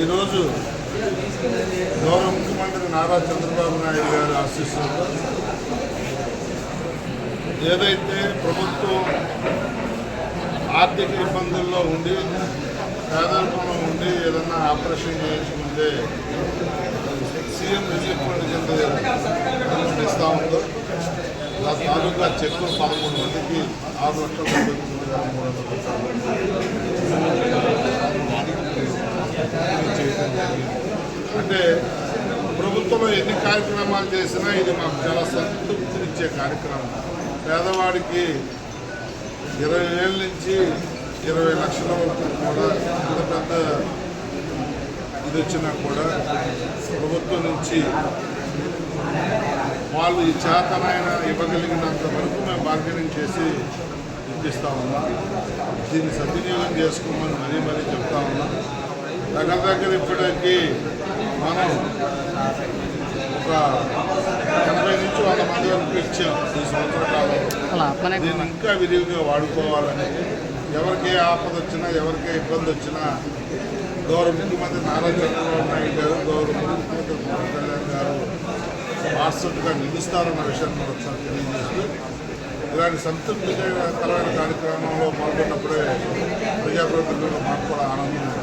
ఈరోజు గౌరవ ముఖ్యమంత్రి నారా చంద్రబాబు నాయుడు గారి ఆశీస్సులతో ఏదైతే ప్రభుత్వం ఆర్థిక ఇబ్బందుల్లో ఉండి పేదరికంలో ఉండి ఏదన్నా ఆపరేషన్ చేయించుకుంటే సీఎం రిలీఫ్ ఫండ్ కింద ఇస్తా ఉందో ఆ తాలూకా చెక్కులు పదమూడు మందికి ఆరు లక్షల మూడు వందల అంటే ప్రభుత్వం ఎన్ని కార్యక్రమాలు చేసినా ఇది మాకు చాలా సంతృప్తినిచ్చే కార్యక్రమం. పేదవాడికి ఇరవై వేల నుంచి ఇరవై లక్షల వరకు కూడా పెద్ద పెద్ద ఇది వచ్చినా కూడా ప్రభుత్వం నుంచి వాళ్ళు ఈ చేతనైన ఇవ్వగలిగినంత వరకు మేము బార్గెనింగ్ చేసి ఇప్పిస్తా ఉన్నాం. దీన్ని సద్వినియోగం చేసుకోమని మరీ మరీ చెప్తా ఉన్నాం. దగ్గర దగ్గర ఇప్పటికి మనం ఒక ఎనభై నుంచి వంద మంది వరకు ఇచ్చాం ఈ సంవత్సర కాలంలో దీన్ని ఇంకా విరివిగా వాడుకోవాలని ఎవరికి ఆపద వచ్చినా ఎవరికి ఇబ్బంది వచ్చినా గౌరవ ముఖ్యమంత్రి నారా చంద్రబాబు నాయుడు గారు గౌరవ ముఖ్యమంత్రి పవన్ కళ్యాణ్ గారు వారసుగా నిలుస్తారన్న విషయాన్ని ఒకసారి తెలియజేస్తూ ఇలాంటి సంతృప్తికరమైన కార్యక్రమంలో పాల్గొన్నప్పుడే ప్రజాప్రతినిధులు మాకు కూడా ఆనందం